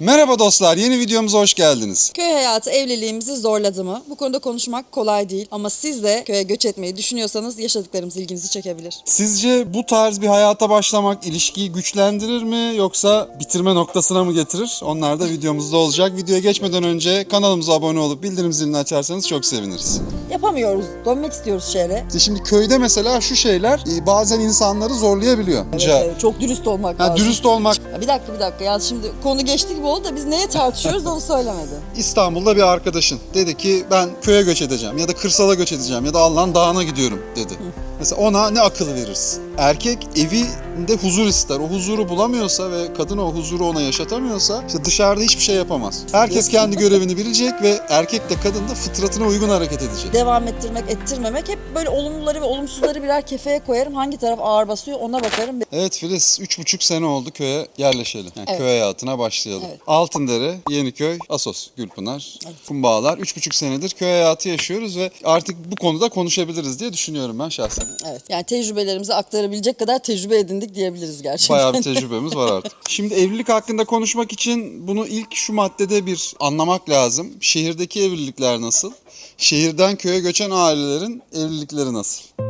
Merhaba dostlar, yeni videomuza hoş geldiniz. Köy hayatı evliliğimizi zorladı mı? Bu konuda konuşmak kolay değil. Ama siz de köye göç etmeyi düşünüyorsanız yaşadıklarımız ilginizi çekebilir. Sizce bu tarz bir hayata başlamak ilişkiyi güçlendirir mi yoksa bitirme noktasına mı getirir? Onlar da videomuzda olacak. Videoya geçmeden önce kanalımıza abone olup bildirim zilini açarsanız çok seviniriz. Yapamıyoruz. Dönmek istiyoruz şehre. İşte şimdi köyde mesela şu şeyler e, bazen insanları zorlayabiliyor. Evet, evet, çok dürüst olmak Ha, lazım. dürüst olmak. Bir dakika bir dakika. Ya şimdi konu geçti gibi oldu da biz neye tartışıyoruz onu söylemedi. İstanbul'da bir arkadaşın dedi ki ben köye göç edeceğim ya da kırsala göç edeceğim ya da Allah'ın dağına gidiyorum dedi. Mesela ona ne akıl verirsin? Erkek evinde huzur ister. O huzuru bulamıyorsa ve kadın o huzuru ona yaşatamıyorsa işte dışarıda hiçbir şey yapamaz. Herkes kendi görevini bilecek ve erkek de kadın da fıtratına uygun hareket edecek. Devam ettirmek, ettirmemek hep böyle olumluları ve olumsuzları birer kefeye koyarım. Hangi taraf ağır basıyor ona bakarım. Evet Filiz, üç buçuk sene oldu köye yerleşelim. Yani Evet. Köy hayatına başlayalım. Evet. Altındere, Yeniköy, Asos, Gülpınar, Kumbağalar. Üç buçuk senedir köy hayatı yaşıyoruz ve artık bu konuda konuşabiliriz diye düşünüyorum ben şahsen. Evet. Yani tecrübelerimizi aktarabilecek kadar tecrübe edindik diyebiliriz gerçekten. Bayağı bir tecrübemiz var artık. Şimdi evlilik hakkında konuşmak için bunu ilk şu maddede bir anlamak lazım. Şehirdeki evlilikler nasıl? Şehirden köye göçen ailelerin evlilikleri nasıl?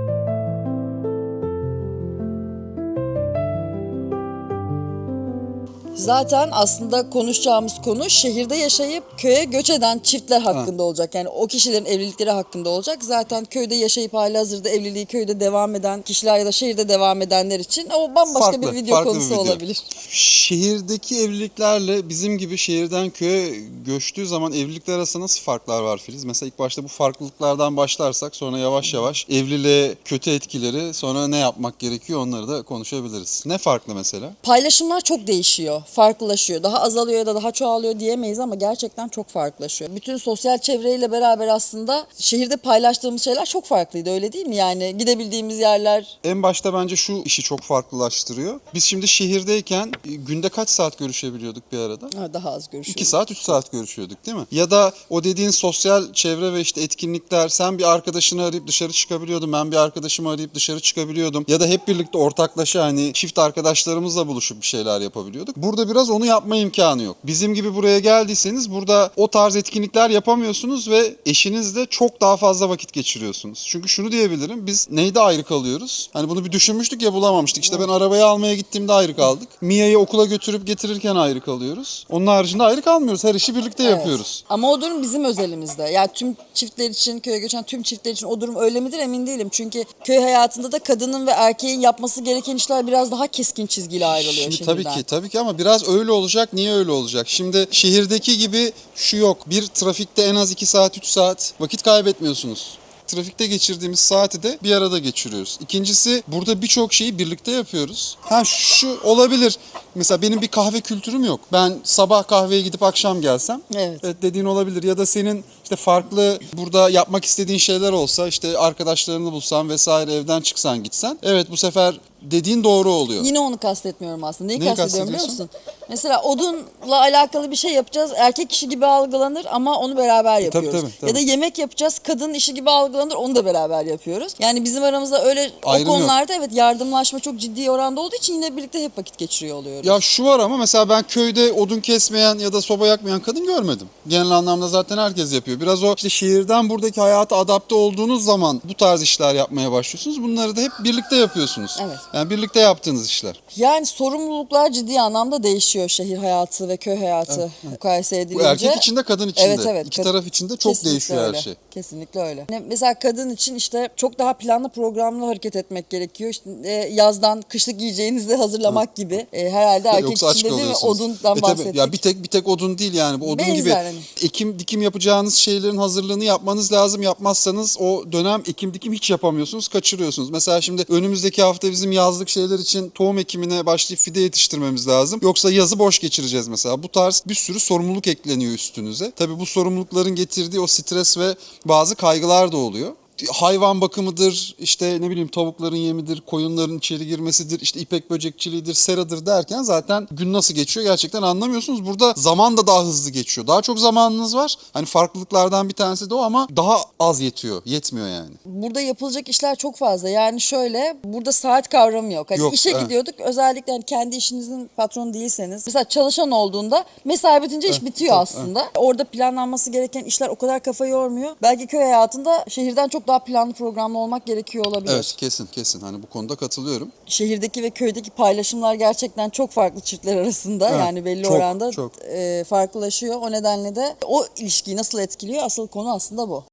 Zaten aslında konuşacağımız konu şehirde yaşayıp köye göç eden çiftler hakkında olacak. Yani o kişilerin evlilikleri hakkında olacak. Zaten köyde yaşayıp halihazırda evliliği köyde devam eden kişiler ya da şehirde devam edenler için o bambaşka Farklı, bir video farklı bir konusu video. olabilir. Şehirdeki evliliklerle bizim gibi şehirden köye göçtüğü zaman evlilikler arasında nasıl farklar var Filiz? Mesela ilk başta bu farklılıklardan başlarsak sonra yavaş yavaş evliliğe kötü etkileri sonra ne yapmak gerekiyor onları da konuşabiliriz. Ne farklı mesela? Paylaşımlar çok değişiyor, farklılaşıyor. Daha azalıyor ya da daha çoğalıyor diyemeyiz ama gerçekten çok farklılaşıyor. Bütün sosyal çevreyle beraber aslında şehirde paylaştığımız şeyler çok farklıydı öyle değil mi? Yani gidebildiğimiz yerler En başta bence şu işi çok farklılaştırıyor. Biz şimdi şehirdeyken e, günde kaç saat görüşebiliyorduk bir arada? ha, daha az 2 görüşüyoruz. saat 3 saat görüşüyorduk değil mi? Ya da o dediğin sosyal çevre ve işte etkinlikler sen bir arkadaşını arayıp dışarı çıkabiliyordun. Ben bir arkadaşımı arayıp dışarı çıkabiliyordum. Ya da hep birlikte ortaklaşa hani çift arkadaşlarımızla buluşup bir şeyler yapabiliyorduk. Burada biraz onu yapma imkanı yok. Bizim gibi buraya geldiyseniz burada o tarz etkinlikler yapamıyorsunuz ve eşinizle çok daha fazla vakit geçiriyorsunuz. Çünkü şunu diyebilirim biz neyde ayrı kalıyoruz? Hani bunu bir düşünmüştük ya bulamamıştık. İşte ben arabayı almaya gittiğimde ayrı kaldık. Mia'yı okula götürüp getirirken ayrı kalıyoruz. Onun haricinde ayrı kalmıyoruz. Her işi birlikte Evet. yapıyoruz. Ama o durum bizim özelimizde. Yani tüm çiftler için, köye göçen tüm çiftler için o durum öyle midir emin değilim. Çünkü köy hayatında da kadının ve erkeğin yapması gereken işler biraz daha keskin çizgiyle ayrılıyor Şimdi şimdiden. tabii ki tabii ki ama biraz öyle olacak. Niye öyle olacak? Şimdi şehirdeki gibi şu yok. Bir trafikte en az 2 saat 3 saat vakit kaybetmiyorsunuz. Trafikte geçirdiğimiz saati de bir arada geçiriyoruz. İkincisi burada birçok şeyi birlikte yapıyoruz. Ha şu olabilir. Mesela benim bir kahve kültürüm yok. Ben sabah kahveye gidip akşam gelsem Evet. Evet dediğin olabilir ya da senin işte farklı burada yapmak istediğin şeyler olsa işte arkadaşlarını bulsan vesaire evden çıksan gitsen evet bu sefer dediğin doğru oluyor. Yine onu kastetmiyorum aslında. Neyi, Neyi kastediyorum biliyor musun? Mesela odunla alakalı bir şey yapacağız. Erkek işi gibi algılanır ama onu beraber yapıyoruz. E, tabii, tabii. Ya da yemek yapacağız. Kadın işi gibi algılanır. Onu da beraber yapıyoruz. Yani bizim aramızda öyle Ayrım o yok. konularda evet yardımlaşma çok ciddi oranda olduğu için yine birlikte hep vakit geçiriyor oluyoruz. Ya şu var ama mesela ben köyde odun kesmeyen ya da soba yakmayan kadın görmedim. Genel anlamda zaten herkes yapıyor. Biraz o işte şehirden buradaki hayata adapte olduğunuz zaman bu tarz işler yapmaya başlıyorsunuz. Bunları da hep birlikte yapıyorsunuz. Evet. Yani birlikte yaptığınız işler. Yani sorumluluklar ciddi anlamda değişiyor şehir hayatı ve köy hayatı mukayese Bu edilince. erkek için de kadın için Evet de. evet. İki Kad- taraf için de çok Kesinlikle değişiyor öyle. her şey. Kesinlikle öyle. Yani Mesela kadın için işte çok daha planlı programlı hareket etmek gerekiyor. İşte e, yazdan kışlık giyeceğinizi hazırlamak gibi. E, herhalde erkek Yoksa için de değil mi? Odundan E tabii, bahsettik. Ya bir tek bir tek odun değil yani. Bu odun Benzer gibi hani. ekim dikim yapacağınız şeylerin hazırlığını yapmanız lazım. Yapmazsanız o dönem ekim dikim hiç yapamıyorsunuz, kaçırıyorsunuz. Mesela şimdi önümüzdeki hafta bizim yazlık şeyler için tohum ekimine başlayıp fide yetiştirmemiz lazım. Yoksa yazı boş geçireceğiz mesela. Bu tarz bir sürü sorumluluk ekleniyor üstünüze. Tabii bu sorumlulukların getirdiği o stres ve bazı kaygılar da oluyor. Hayvan bakımıdır, işte ne bileyim tavukların yemidir, koyunların içeri girmesidir, işte ipek böcekçiliğidir, seradır derken zaten gün nasıl geçiyor gerçekten anlamıyorsunuz. Burada zaman da daha hızlı geçiyor. Daha çok zamanınız var. Hani farklılıklardan bir tanesi de o ama daha az yetiyor. Yetmiyor yani. Burada yapılacak işler çok fazla. Yani şöyle burada saat kavramı yok. Hani Yok, işe evet. gidiyorduk. Özellikle hani kendi işinizin patronu değilseniz. Mesela çalışan olduğunda mesai bitince iş bitiyor aslında. Orada planlanması gereken işler o kadar kafa yormuyor. Belki köy hayatında şehirden çok daha planlı programlı olmak gerekiyor olabilir. Evet kesin kesin hani bu konuda katılıyorum. Şehirdeki ve köydeki paylaşımlar gerçekten çok farklı çiftler arasında. Evet, yani belli çok, oranda çok. e, farklılaşıyor. O nedenle de o ilişkiyi nasıl etkiliyor asıl konu aslında bu.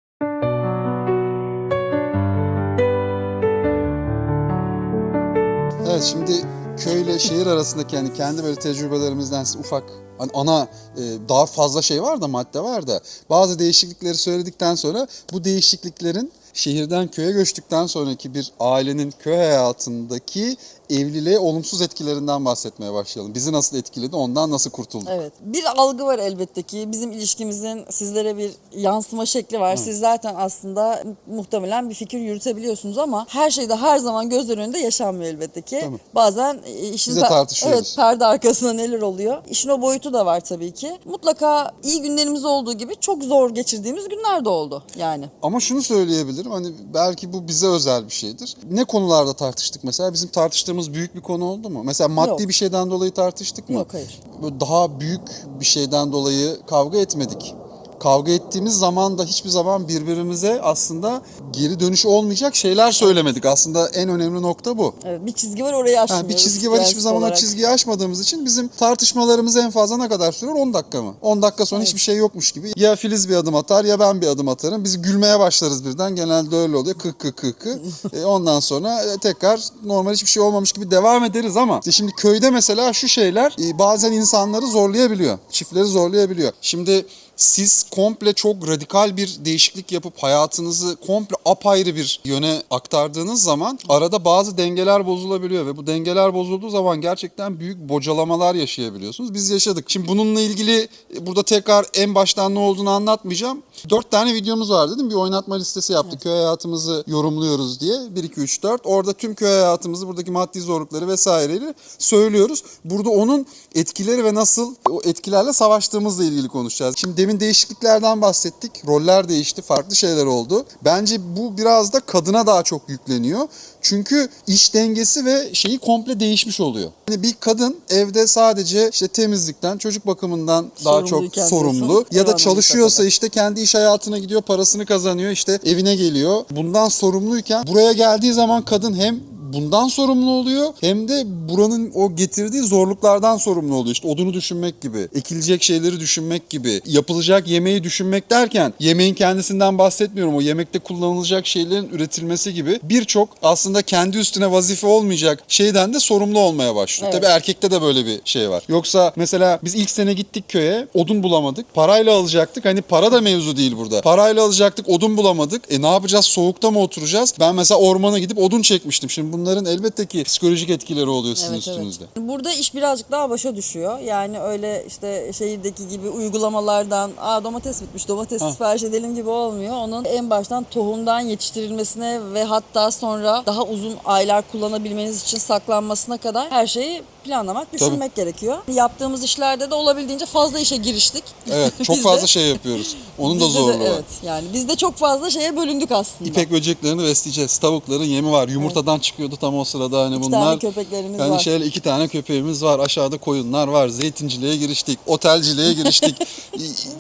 Evet şimdi köyle şehir arasındaki yani kendi böyle tecrübelerimizden ufak hani ana e, daha fazla şey var da madde var da bazı değişiklikleri söyledikten sonra bu değişikliklerin şehirden köye göçtükten sonraki bir ailenin köy hayatındaki evliliğe olumsuz etkilerinden bahsetmeye başlayalım. Bizi nasıl etkiledi, ondan nasıl kurtulduk? Evet. Bir algı var elbette ki. Bizim ilişkimizin sizlere bir yansıma şekli var. Siz zaten aslında muhtemelen bir fikir yürütebiliyorsunuz ama her şeyde her zaman gözler önünde yaşanmıyor elbette ki. Tabii. Bazen e, işin tartışıyoruz. Evet, perde arkasında neler oluyor. İşin o boyutu da var tabii ki. Mutlaka iyi günlerimiz olduğu gibi çok zor geçirdiğimiz günler de oldu yani. Ama şunu söyleyebilirim hani belki bu bize özel bir şeydir. Ne konularda tartıştık mesela? Bizim tartıştığımız büyük bir konu oldu mu? Mesela maddi Yok. bir şeyden dolayı tartıştık mı? Yok hayır. Böyle daha büyük bir şeyden dolayı kavga etmedik. Kavga ettiğimiz zaman da hiçbir zaman birbirimize aslında geri dönüş olmayacak şeyler söylemedik. Aslında en önemli nokta bu. Evet, bir çizgi var orayı aşmıyoruz. Yani bir çizgi var hiçbir zaman o çizgiyi aşmadığımız için bizim tartışmalarımız en fazla ne kadar sürüyor? 10 dakika mı? 10 dakika sonra hiçbir şey yokmuş gibi. Ya Filiz bir adım atar ya ben bir adım atarım. Biz gülmeye başlarız birden. Genelde öyle oluyor. Kık kık kık kık. E, ondan sonra e, tekrar normal hiçbir şey olmamış gibi devam ederiz ama işte şimdi köyde mesela şu şeyler e, bazen insanları zorlayabiliyor. Çiftleri zorlayabiliyor. Şimdi siz komple çok radikal bir değişiklik yapıp hayatınızı komple apayrı bir yöne aktardığınız zaman arada bazı dengeler bozulabiliyor ve bu dengeler bozulduğu zaman gerçekten büyük bocalamalar yaşayabiliyorsunuz. Biz yaşadık. Şimdi bununla ilgili burada tekrar en baştan ne olduğunu anlatmayacağım. Dört tane videomuz var dedim. Bir oynatma listesi yaptık. Köy hayatımızı yorumluyoruz diye. 1, 2, 3, 4. Orada tüm köy hayatımızı, buradaki maddi zorlukları vesaireleri söylüyoruz. Burada onun etkileri ve nasıl o etkilerle savaştığımızla ilgili konuşacağız. Şimdi demin değişikliklerden bahsettik. Roller değişti, farklı şeyler oldu. Bence bu biraz da kadına daha çok yükleniyor. Çünkü iş dengesi ve şeyi komple değişmiş oluyor. Yani bir kadın evde sadece işte temizlikten, çocuk bakımından daha çok sorumlu ya da çalışıyorsa işte kendi iş hayatına gidiyor, parasını kazanıyor, işte evine geliyor. Bundan sorumluyken buraya geldiği zaman kadın hem bundan sorumlu oluyor hem de buranın o getirdiği zorluklardan sorumlu oluyor. İşte odunu düşünmek gibi, ekilecek şeyleri düşünmek gibi, yapılacak yemeği düşünmek derken yemeğin kendisinden bahsetmiyorum. O yemekte kullanılacak şeylerin üretilmesi gibi birçok aslında kendi üstüne vazife olmayacak şeyden de sorumlu olmaya başlıyor. Evet. Tabii erkekte de böyle bir şey var. Yoksa mesela biz ilk sene gittik köye, odun bulamadık. Parayla alacaktık. Hani para da mevzu değil burada. Parayla alacaktık, odun bulamadık. E ne yapacağız? Soğukta mı oturacağız? Ben mesela ormana gidip odun çekmiştim. Şimdi bunların elbette ki psikolojik etkileri oluyor sizin Evet, evet. üstünüzde. Burada iş birazcık daha başa düşüyor. Yani öyle işte şehirdeki gibi uygulamalardan Aa, domates bitmiş domates Ha. sipariş edelim gibi olmuyor. Onun en baştan tohumdan yetiştirilmesine ve hatta sonra daha uzun aylar kullanabilmeniz için saklanmasına kadar her şeyi planlamak, düşünmek gerekiyor. Yaptığımız işlerde de olabildiğince fazla işe giriştik. Evet, çok Biz de- fazla şey yapıyoruz. Onun da bizde de- zorluğu var. Evet yani biz de çok fazla şeye bölündük aslında. İpek böceklerini besleyeceğiz. Tavukların yemi var. Yumurtadan çıkıyordu tam o sırada hani İki bunlar. tane köpeklerimiz Yani var. şöyle iki tane köpeğimiz var. Aşağıda koyunlar var. Zeytinciliğe giriştik. Otelciliğe giriştik.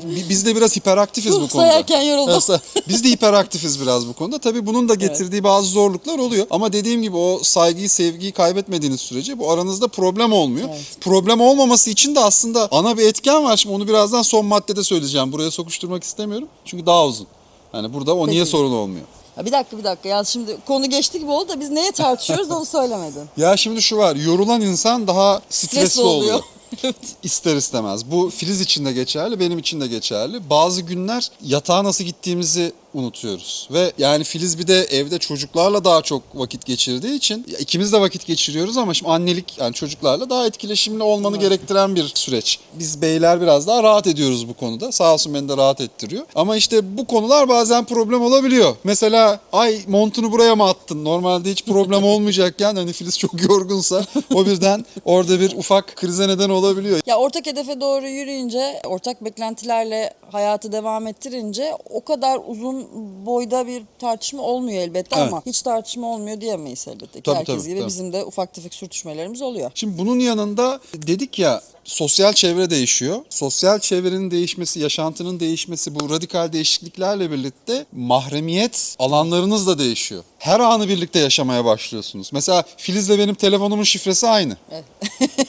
Bi- Biz de biraz hiperaktifiz bu konuda. sayarken yoruldum. Aslında Biz de hiperaktifiz biraz bu konuda. Tabii bunun da getirdiği bazı zorluklar oluyor. Ama dediğim gibi o saygıyı, sevgiyi kaybetmediğiniz sürece bu aranızda problem olmuyor. Evet. Problem olmaması için de aslında ana bir etken var. Şimdi onu birazdan son maddede söyleyeceğim. Buraya sokuşturmak istemiyorum. Çünkü daha uzun. Yani burada o niye Peki. sorun olmuyor? Ya bir dakika bir dakika ya şimdi konu geçti gibi oldu da biz neye tartışıyoruz da onu söylemedin. Ya şimdi şu var. Yorulan insan daha stresli, Stresli oluyor. oluyor. İster istemez. Bu Filiz için de geçerli, benim için de geçerli. Bazı günler yatağa nasıl gittiğimizi unutuyoruz. Ve yani Filiz bir de evde çocuklarla daha çok vakit geçirdiği için ya ikimiz de vakit geçiriyoruz ama şimdi annelik yani çocuklarla daha etkileşimli olmanı gerektiren bir süreç. Biz beyler biraz daha rahat ediyoruz bu konuda. Sağ olsun beni de rahat ettiriyor. Ama işte bu konular bazen problem olabiliyor. Mesela ay montunu buraya mı attın? Normalde hiç problem olmayacakken hani Filiz çok yorgunsa o birden orada bir ufak krize neden olabiliyor. Ya ortak hedefe doğru yürüyünce, ortak beklentilerle hayatı devam ettirince o kadar uzun boyda bir tartışma olmuyor elbette Evet. ama hiç tartışma olmuyor diyemeyiz elbette. Tabii, Herkes tabii, gibi tabii. bizim de ufak tefek sürtüşmelerimiz oluyor. Şimdi bunun yanında dedik ya sosyal çevre değişiyor. Sosyal çevrenin değişmesi, yaşantının değişmesi bu radikal değişikliklerle birlikte mahremiyet alanlarınız da değişiyor. Her anı birlikte yaşamaya başlıyorsunuz. Mesela Filiz'le benim telefonumun şifresi aynı. Evet.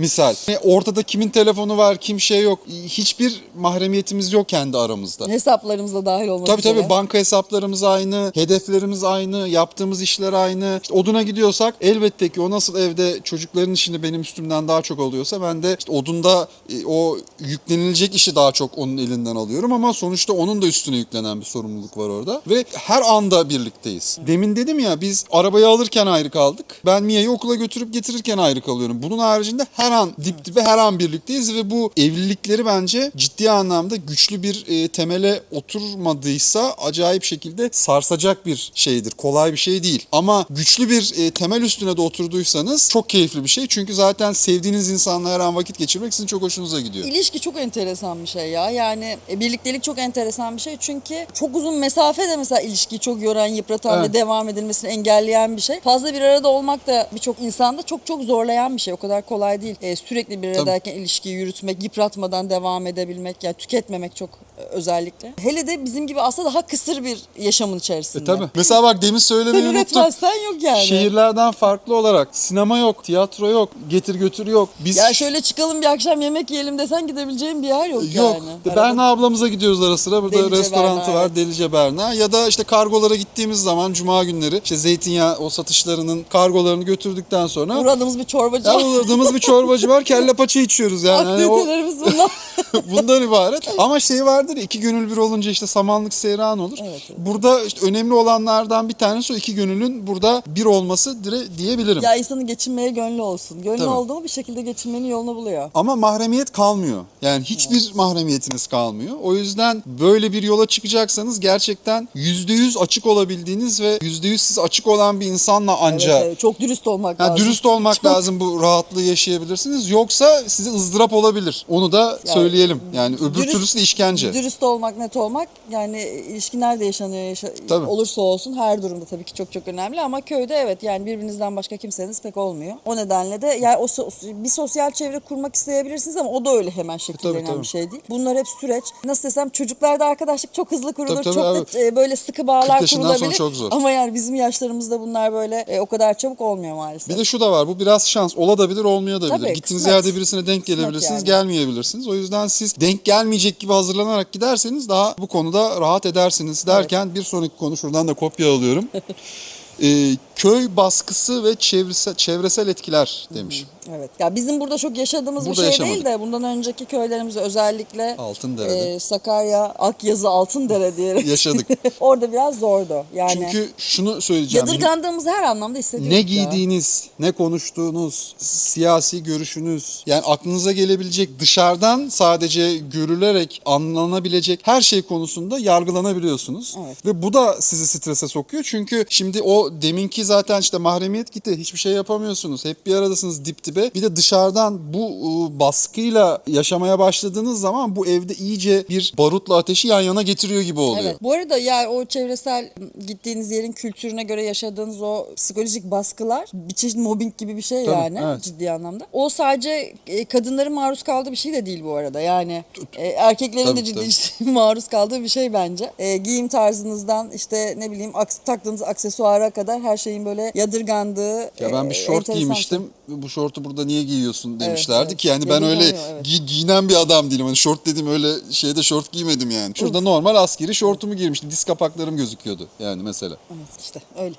Misal. E, Ortada kimin telefonu var, kim şey yok. Hiçbir mahremiyetimiz yok kendi aramızda. Hesaplarımızda dahil olmak Tabii üzere. tabii banka hesaplarımız aynı, hedeflerimiz aynı, yaptığımız işler aynı. İşte oduna gidiyorsak elbette ki o nasıl evde çocukların işini benim üstümden daha çok alıyorsa ben de işte odunda e, o yüklenilecek işi daha çok onun elinden alıyorum ama sonuçta onun da üstüne yüklenen bir sorumluluk var orada ve her anda birlikteyiz. Demin dedim ya biz arabayı alırken ayrı kaldık. Ben Mia'yı okula götürüp getirirken ayrı kalıyorum. Bunun haricinde her an dip dibe her an birlikteyiz ve bu evlilikleri bence ciddi anlamda güçlü bir e, temele oturmadıysa acayip şekilde sarsacak bir şeydir. Kolay bir şey değil. Ama güçlü bir e, temel üstüne de oturduysanız çok keyifli bir şey. Çünkü zaten sevdiğiniz insanla her an vakit geçirmek sizin çok hoşunuza gidiyor. İlişki çok enteresan bir şey ya. Yani e, birliktelik çok enteresan bir şey. Çünkü çok uzun mesafe de mesela ilişkiyi çok yoran, yıpratan Evet. ve devam edilmesini engelleyen bir şey. Fazla bir arada olmak da birçok insanda çok çok zorlayan bir şey. O kadar kolay değil. E, sürekli bir aradayken ilişkiyi yürütmek, yıpratmadan devam edebilmek, yani tüketmemek çok e, özellikle. Hele de bizim gibi aslında daha kısır bir yaşamın içerisinde. E tabii. Mesela bak demin söylemeyi Sen unuttum. üretmezsen yok yani. Şehirlerden farklı olarak sinema yok, tiyatro yok, getir götür yok. Biz Ya şöyle çıkalım bir akşam yemek yiyelim desen gidebileceğin bir yer yok, Yok. yani. Berna ablamıza gidiyoruz ara sıra. Burada Delice restoranı Berna, var. evet. Delice Berna. Ya da işte kargolara gittiğimiz zaman cuma günleri işte zeytinyağı o satışlarının kargolarını götürdükten sonra Uğradığımız bir çorbacı ya uğradığımız bir çorbacı var. Kelle paça içiyoruz yani. Hani Aktivitelerimiz bunlar. bundan ibaret. Ama şey vardır ya, iki gönül bir olunca işte samanlık seyran olur. Evet, evet. Burada işte önemli olanlardan bir tanesi o iki gönülün burada bir olması dire, diyebilirim. ya insanın geçinmeye gönlü olsun. Gönlü Tabii. oldu mu bir şekilde geçinmenin yolunu buluyor. Ama mahremiyet kalmıyor. Yani hiçbir mahremiyetiniz kalmıyor. O yüzden böyle bir yola çıkacaksanız gerçekten %100 açık olabildiğiniz ve %100 siz açık olan bir insanla anca Evet, evet. Çok dürüst olmak Yani lazım. dürüst olmak lazım bu rahatlığı yaşayabilirsiniz. Yoksa size ızdırap olabilir. Onu da Yani söyleyelim. Yani öbür dürüst- türlüsü de işkence. Dürüst olmak, net olmak yani ilişki nerede yaşanıyor yaşa- Tabii. olursa olsun her durumda tabii ki çok çok önemli ama köyde evet yani birbirinizden başka kimseniz pek olmuyor. O nedenle de yani o so- bir sosyal çevre kurmak isteyebilirsiniz ama o da öyle hemen şekillenen tabii. bir şey değil. Bunlar hep süreç. Nasıl desem çocuklarda arkadaşlık çok hızlı kurulur. Tabii, tabii, çok evet. da e, böyle sıkı bağlar 40 yaşından sonra kurulabilir. çok zor. Ama yani bizim yaşlarımızda bunlar böyle e, o kadar çabuk olmuyor maalesef. Bir de şu da var. Bu biraz şans. Olabilir, olmayabilir. Tabii, Gittiğiniz kısmet. yerde birisine denk Kısmet gelebilirsiniz, yani. gelmeyebilirsiniz. O yüzden siz denk gelmeyecek gibi hazırlanarak giderseniz daha bu konuda rahat edersiniz derken bir sonraki konu şuradan da kopya alıyorum. Ee, köy baskısı ve çevresel, çevresel etkiler demiş. Evet. Ya bizim burada çok yaşadığımız Burada bir şey yaşamadık. değil de bundan önceki köylerimizde özellikle Altındere'de. e, Sakarya, Akyazı, Altındere diyerek Yaşadık. orada biraz zordu. Yani Çünkü şunu söyleyeceğim. yadırgandığımızı her anlamda hissediyorduk Ne ya. giydiğiniz, ne konuştuğunuz, siyasi görüşünüz, yani aklınıza gelebilecek dışarıdan sadece görülerek anlanabilecek her şey konusunda yargılanabiliyorsunuz. Evet. Ve bu da sizi strese sokuyor. Çünkü şimdi o deminki zaten işte mahremiyet gitti. Hiçbir şey yapamıyorsunuz. Hep bir aradasınız dip dibe. Bir de dışarıdan bu ıı, baskıyla yaşamaya başladığınız zaman bu evde iyice bir barutla ateşi yan yana getiriyor gibi oluyor. Evet. Bu arada yani o çevresel gittiğiniz yerin kültürüne göre yaşadığınız o psikolojik baskılar bir çeşit mobbing gibi bir şey Tabii, yani evet. ciddi anlamda. O sadece e, kadınların maruz kaldığı bir şey de değil bu arada. Yani e, erkeklerin Tabii, de ciddi tabii. işte maruz kaldığı bir şey bence. E, giyim tarzınızdan işte ne bileyim aks- taktığınız aksesuara kadar her şeyin böyle yadırgandığı Ya ben bir e, şort enteresan giymiştim. Bu şortu burada niye giyiyorsun demişlerdi evet. ki yani ben öyle evet. gi- giyinen bir adam değilim. Hani şort dedim öyle şeyde şort giymedim yani. Şurada normal askeri şortumu giymiştim. Diz kapaklarım gözüküyordu yani mesela. Evet, işte öyle.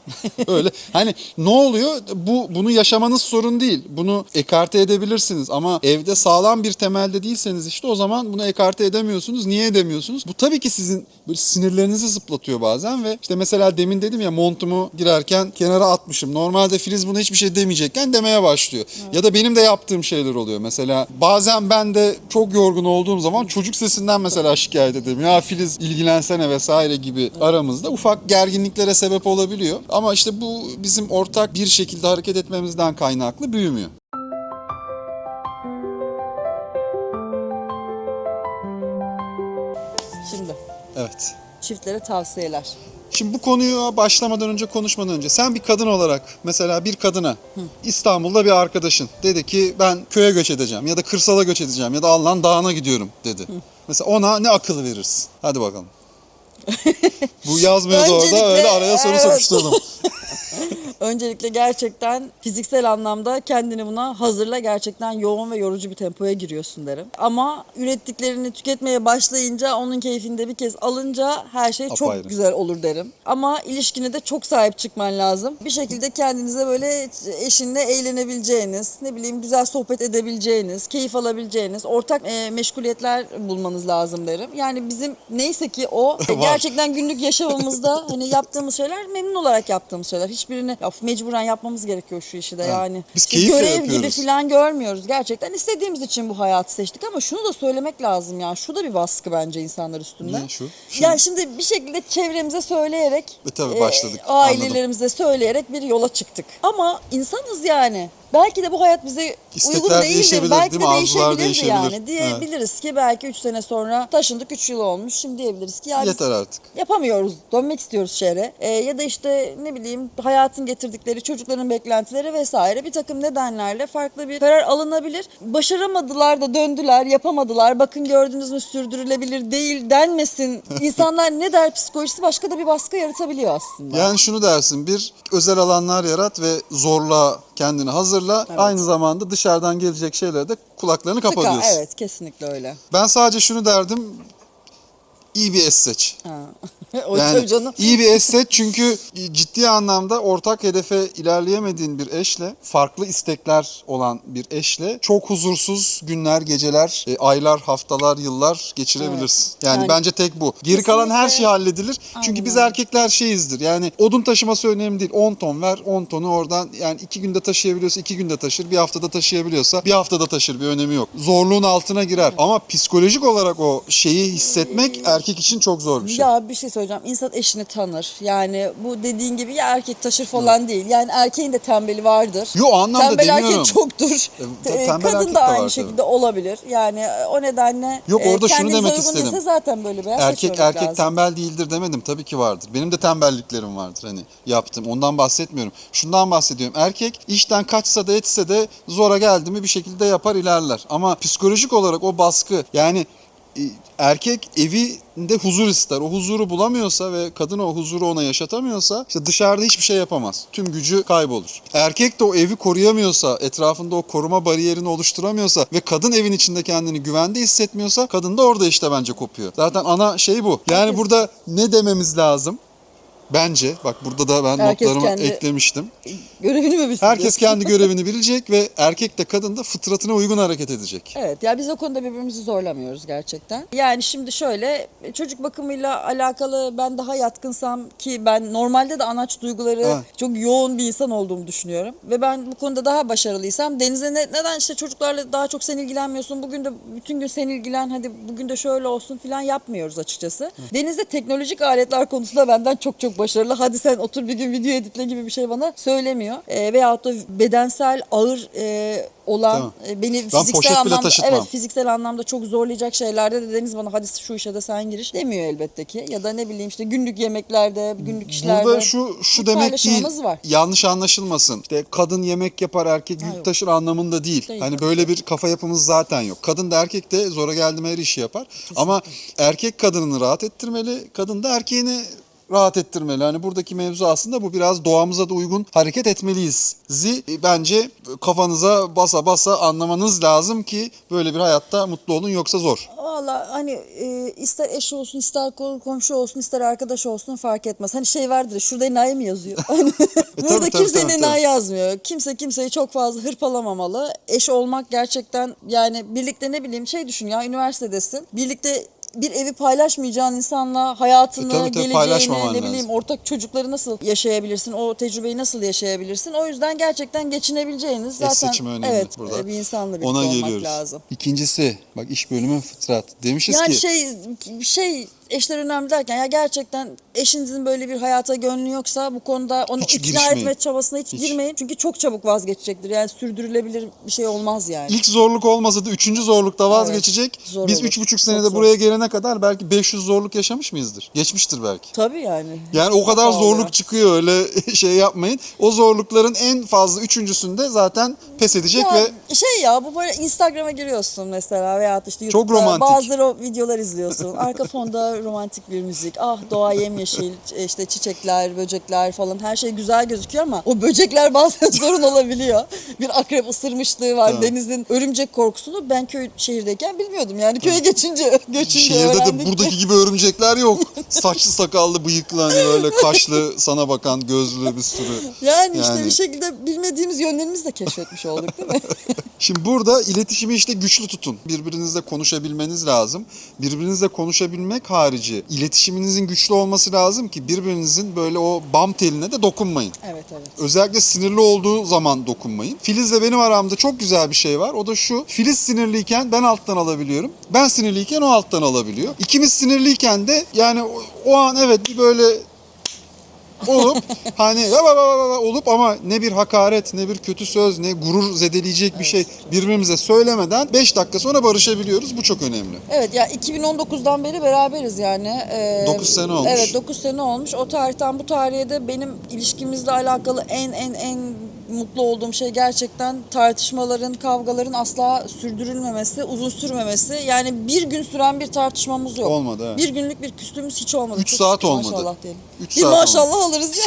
Öyle. Hani ne oluyor? Bu bunu yaşamanız sorun değil. Bunu ekarte edebilirsiniz ama evde sağlam bir temelde değilseniz işte o zaman bunu ekarte edemiyorsunuz. Niye edemiyorsunuz? Bu tabii ki sizin böyle sinirlerinizi zıplatıyor bazen ve işte mesela demin dedim ya montumu girerken kenara atmışım. Normalde Filiz buna hiçbir şey demeyecekken demeye başlıyor. Ya da benim de yaptığım şeyler oluyor. Mesela bazen ben de çok yorgun olduğum zaman çocuk sesinden mesela şikayet ederim. Ya Filiz ilgilensene vesaire gibi aramızda ufak gerginliklere sebep olabiliyor. Ama işte bu bizim ortak bir şekilde hareket etmemizden kaynaklı büyümüyor. Şimdi Evet. çiftlere tavsiyeler. Şimdi bu konuyu başlamadan önce konuşmadan önce sen bir kadın olarak mesela bir kadına İstanbul'da bir arkadaşın dedi ki ben köye göç edeceğim ya da kırsala göç edeceğim ya da Allah'ın dağına gidiyorum dedi. Mesela ona ne akıl verirsin? Hadi bakalım. bu yazmıyor da orada Öncelikle, öyle araya soru evet. sokuşturdum. Öncelikle gerçekten fiziksel anlamda kendini buna hazırla. Gerçekten yoğun ve yorucu bir tempoya giriyorsun derim. Ama ürettiklerini tüketmeye başlayınca onun keyfini de bir kez alınca her şey çok Apayrı. güzel olur derim. Ama ilişkine de çok sahip çıkman lazım. Bir şekilde kendinize böyle eşinle eğlenebileceğiniz, ne bileyim güzel sohbet edebileceğiniz, keyif alabileceğiniz ortak e, meşguliyetler bulmanız lazım derim. Yani bizim neyse ki o e, gerçekten günlük yaşamımızda hani yaptığımız şeyler memnun olarak yaptığımız şeyler. Hiçbirini ya, mecburen yapmamız gerekiyor şu işi de yani. Biz keyifle görev gibi yapıyoruz. falan görmüyoruz. Gerçekten istediğimiz için bu hayatı seçtik ama şunu da söylemek lazım ya. Şu da bir baskı bence insanlar üstünde. Ne şu? Yani şimdi bir şekilde çevremize söyleyerek E tabii başladık, ailelerimize söyleyerek bir yola çıktık. Ama insanız yani. Belki de bu hayat bize İstekler uygun değildir. değişebilir, Belki değil de? Arzular değişebilir değişebilir. yani. Diyebiliriz ki belki 3 sene sonra taşındık 3 yıl olmuş. Şimdi diyebiliriz ki ya biz Yeter artık. yapamıyoruz. Dönmek istiyoruz şehre. Ee, ya da işte ne bileyim hayatın getirdikleri, çocukların beklentileri vesaire bir takım nedenlerle farklı bir karar alınabilir. Başaramadılar da döndüler, yapamadılar. Bakın gördünüz mü sürdürülebilir değil denmesin. İnsanlar ne der psikolojisi başka da bir baskı yaratabiliyor aslında. Yani şunu dersin bir özel alanlar yarat ve zorla kendini hazırla. Aynı zamanda dışarıdan gelecek şeylere de kulaklarını Tıka, evet kesinlikle öyle. Ben sadece şunu derdim. iyi bir es seç. Ha. o Yani canım. iyi bir eş seç çünkü ciddi anlamda ortak hedefe ilerleyemediğin bir eşle, farklı istekler olan bir eşle çok huzursuz günler, geceler, e, aylar, haftalar, yıllar geçirebilirsin. Yani, Yani- bence tek bu. Geri kalan her Kesinlikle. şey halledilir. Çünkü biz erkekler şeyizdir. Yani odun taşıması önemli değil. 10 ton ver, 10 tonu oradan yani 2 günde taşıyabiliyorsa 2 günde taşır, bir haftada taşıyabiliyorsa bir haftada taşır bir önemi yok. Zorluğun altına girer. Ama psikolojik olarak o şeyi hissetmek erkek için çok zor bir şey. Ya bir şey söyleyeceğim. İnsan eşini tanır. Yani bu dediğin gibi ya erkek taşır falan değil. Yani erkeğin de tembeli vardır. Yo, o anlamda Tembel demiyorum. erkek çoktur. E, Ee, tembel Kadın erkek da de aynı var şekilde olabilir. Yani e, o nedenle Yok, orada şunu kendinize demek uygun istedim. değilse zaten böyle bir Erkek seçmemek erkek lazım. tembel değildir demedim. Tabii ki vardır. Benim de tembelliklerim vardır hani yaptım. Ondan bahsetmiyorum. Şundan bahsediyorum. Erkek işten kaçsa da etse de zora geldi mi bir şekilde yapar ilerler. Ama psikolojik olarak o baskı yani e, erkek evinde huzur ister. O huzuru bulamıyorsa ve kadın o huzuru ona yaşatamıyorsa işte dışarıda hiçbir şey yapamaz. Tüm gücü kaybolur. Erkek de o evi koruyamıyorsa, etrafında o koruma bariyerini oluşturamıyorsa ve kadın evin içinde kendini güvende hissetmiyorsa kadın da orada işte bence kopuyor. Zaten ana şey bu. Yani burada ne dememiz lazım? Bence bak burada da ben Herkes notlarımı kendi- eklemiştim. Görevini mi bilsin Herkes kendi görevini bilecek ve erkek de kadın da fıtratına uygun hareket edecek. Evet ya biz o konuda birbirimizi zorlamıyoruz gerçekten. Yani şimdi şöyle çocuk bakımıyla alakalı ben daha yatkınsam ki ben normalde de anaç duyguları Evet. çok yoğun bir insan olduğumu düşünüyorum. Ve ben bu konuda daha başarılıysam Deniz'e ne- neden işte çocuklarla daha çok sen ilgilenmiyorsun bugün de bütün gün sen ilgilen hadi bugün de şöyle olsun falan yapmıyoruz açıkçası. Deniz de teknolojik aletler konusunda benden çok çok başarılı. Hadi sen otur bir gün video editle gibi bir şey bana söylemiyor. E, veyahut da bedensel ağır e, olan Tamam. e, beni bile fiziksel anlamda taşıtmam. evet fiziksel anlamda çok zorlayacak şeylerde de Deniz bana hadi şu işe de sen giriş demiyor elbette ki. Ya da ne bileyim işte günlük yemeklerde, günlük işlerde. Burada şu şu demek değil. var. Yanlış anlaşılmasın. İşte kadın yemek yapar, erkek yük taşır anlamında değil. Değil. Hani böyle bir kafa yapımız zaten yok. Kadın da erkek de zora geldi mi her işi yapar. Ama erkek kadınını rahat ettirmeli. Kadın da erkeğini rahat ettirmeli. Hani buradaki mevzu aslında bu biraz doğamıza da uygun hareket etmeliyiz. Zi e, bence kafanıza basa basa anlamanız lazım ki böyle bir hayatta mutlu olun yoksa zor. Valla hani e, ister eş olsun, ister ko- komşu olsun, ister arkadaş olsun fark etmez. Hani şey vardır şurada enayi mi yazıyor? Hani Burada E, tabii, kimse tabii, enayi tabii. yazmıyor. Kimse kimseyi çok fazla hırpalamamalı. Eş olmak gerçekten yani birlikte ne bileyim şey düşün ya üniversitedesin. Birlikte bir evi paylaşmayacağın insanla hayatını, E, tabii, tabii, geleceğini, ne bileyim lazım. ortak çocukları nasıl yaşayabilirsin? O tecrübeyi nasıl yaşayabilirsin? O yüzden gerçekten geçinebileceğiniz zaten evet burada. bir insanla birlikte Ona olmak geliyoruz. lazım. İkincisi bak iş bölümü fıtrat. Demişiz Yani ki şey şey eşler önemli derken ya gerçekten eşinizin böyle bir hayata gönlü yoksa bu konuda onu Hiç ikna girişmeyin. etme çabasına hiç, Hiç. girmeyin. Çünkü çok çabuk vazgeçecektir. Yani sürdürülebilir bir şey olmaz yani. ilk zorluk olmasa da üçüncü zorlukta vazgeçecek. zor Biz olur. üç buçuk Çok senede zor. buraya gelene kadar belki 500 zorluk yaşamış mıyızdır? Geçmiştir belki. Tabii yani. Yani o kadar Çok zorluk çıkıyor öyle şey yapmayın. O zorlukların en fazla üçüncüsünde zaten pes edecek Ya ve şey ya bu böyle Instagram'a giriyorsun mesela veya işte Çok YouTube'da romantik. bazı ro- videolar izliyorsun. Arka fonda romantik bir müzik. Ah doğa yemyeşil işte çiçekler, böcekler falan her şey güzel gözüküyor ama o böcekler bazen sorun olabiliyor. Bir akrep ısırmışlığı var. Tamam. Denizin örümcek korkusunu ben köy şehirdeyken bilmiyordum. Yani köye geçince göçünce şehirde de öğrendik. buradaki gibi örümcekler yok. Saçlı sakallı bıyıklı hani böyle kaşlı sana bakan gözlü bir sürü. Yani işte Yani. bir şekilde bilmediğimiz yönlerimizi de keşfetmiş olduk değil mi? Şimdi burada iletişimi işte güçlü tutun. Birbirinizle konuşabilmeniz lazım. Birbirinizle konuşabilmek harici iletişiminizin güçlü olması lazım ki birbirinizin böyle o bam teline de dokunmayın. evet evet. Özellikle sinirli olduğu zaman dokunmayın. Filiz'le benim aramda çok güzel bir şey var. O da şu. Filiz sinirliyken ben alttan alabiliyorum. Ben sinirliyken o alttan alabiliyor. İkimiz sinirliyken de yani o, o an evet bir böyle olup hani va va va va va olup ama ne bir hakaret ne bir kötü söz ne gurur zedeleyecek bir şey birbirimize söylemeden 5 dakika sonra barışabiliyoruz. Bu çok önemli. Evet ya 2019'dan beri beraberiz yani. Ee, Dokuz sene olmuş. Evet 9 sene olmuş. O tarihten bu tarihe de benim ilişkimizle alakalı en en en mutlu olduğum şey gerçekten tartışmaların, kavgaların asla sürdürülmemesi, uzun sürmemesi. Yani bir gün süren bir tartışmamız yok. Olmadı, evet. Bir günlük bir küstüğümüz hiç olmadı. Üç Çok saat olmadı. Maşallah diyelim. Üç bir saat maşallah alırız ya.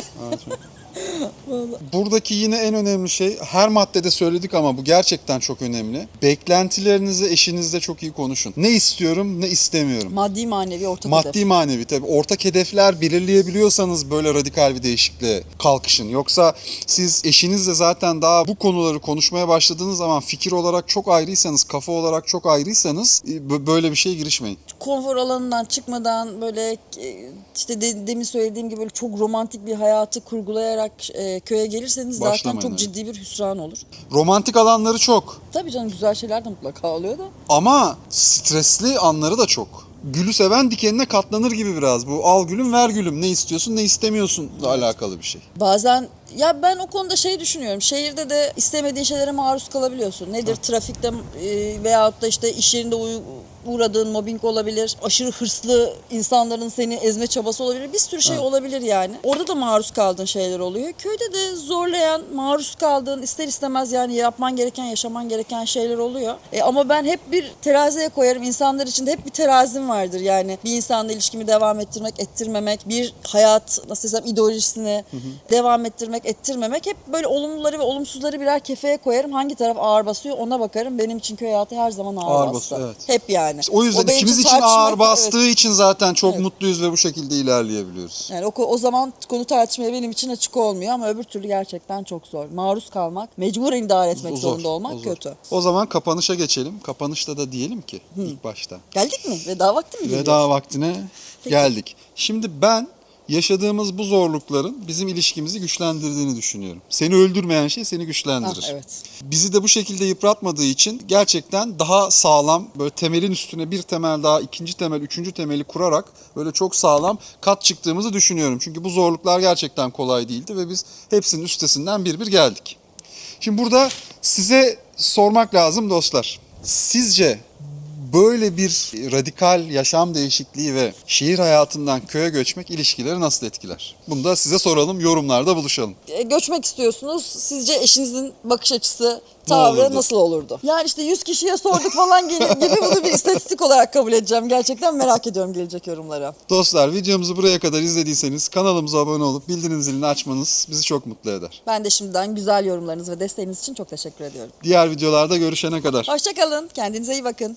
Buradaki yine en önemli şey her maddede söyledik ama bu gerçekten çok önemli. Beklentilerinizi eşinizle çok iyi konuşun. Ne istiyorum ne istemiyorum. Maddi manevi ortak Maddi hedef. manevi tabii. Ortak hedefler belirleyebiliyorsanız böyle radikal bir değişikliğe kalkışın. Yoksa siz eşinizle zaten daha bu konuları konuşmaya başladığınız zaman fikir olarak çok ayrıysanız, kafa olarak çok ayrıysanız e, bö- böyle bir şeye girişmeyin. Konfor alanından çıkmadan böyle e, işte de- demin söylediğim gibi böyle çok romantik bir hayatı kurgulayarak e, köye gelirseniz zaten Başlamayın çok öyle. ciddi bir hüsran olur. Romantik alanları çok Tabii canım güzel şeyler de mutlaka oluyor da. ama stresli anları da çok. Gülü seven dikenine katlanır gibi biraz bu. Al gülüm ver gülüm. Ne istiyorsun ne istemiyorsunla alakalı bir şey. Bazen ya ben o konuda şey düşünüyorum. Şehirde de istemediğin şeylere maruz kalabiliyorsun. Nedir trafikte e, veyahut da işte iş yerinde uy- uğradığın mobbing olabilir. Aşırı hırslı insanların seni ezme çabası olabilir. Bir sürü şey olabilir yani. Orada da maruz kaldığın şeyler oluyor. Köyde de zorlayan, maruz kaldığın ister istemez yani yapman gereken, yaşaman gereken şeyler oluyor. E, ama ben hep bir teraziye koyarım. İnsanlar için de hep bir terazim vardır yani. Bir insanla ilişkimi devam ettirmek, ettirmemek, bir hayat nasıl desem ideolojisini devam ettirmek, ettirmemek. Hep böyle olumluları ve olumsuzları birer kefeye koyarım. Hangi taraf ağır basıyor ona bakarım. Benim için köy hayatı her zaman ağır, Ağır bastı. basıyor, evet. Hep yani. İşte o yüzden benim ikimiz için ağır evet. bastığı için zaten çok Evet. mutluyuz ve bu şekilde ilerleyebiliyoruz. Yani o, o zaman konu tartışmaya benim için açık olmuyor ama öbür türlü gerçekten çok zor. Maruz kalmak, mecburen idare etmek O zor, zorunda o olmak zor. kötü. O zaman kapanışa geçelim. Kapanışta da diyelim ki ilk başta. Geldik mi? Veda vakti mi geliyor? Veda vaktine geldik. Şimdi ben yaşadığımız bu zorlukların bizim ilişkimizi güçlendirdiğini düşünüyorum. Seni öldürmeyen şey seni Ah, güçlendirir. evet. Bizi de bu şekilde yıpratmadığı için gerçekten daha sağlam böyle temelin üstüne bir temel daha ikinci temel üçüncü temeli kurarak böyle çok sağlam kat çıktığımızı düşünüyorum. Çünkü bu zorluklar gerçekten kolay değildi ve biz hepsinin üstesinden bir bir geldik. Şimdi burada size sormak lazım dostlar. Sizce böyle bir radikal yaşam değişikliği ve şehir hayatından köye göçmek ilişkileri nasıl etkiler? Bunu da size soralım, yorumlarda buluşalım. E, göçmek istiyorsunuz. Sizce eşinizin bakış açısı, tavrı olurdu? nasıl olurdu? Yani işte 100 kişiye sorduk falan gibi gibi bunu bir istatistik olarak kabul edeceğim. Gerçekten merak ediyorum gelecek yorumlara. Dostlar videomuzu buraya kadar izlediyseniz kanalımıza abone olup bildirim zilini açmanız bizi çok mutlu eder. Ben de şimdiden güzel yorumlarınız ve desteğiniz için çok teşekkür ediyorum. Diğer videolarda görüşene kadar. Hoşçakalın. Kendinize iyi bakın.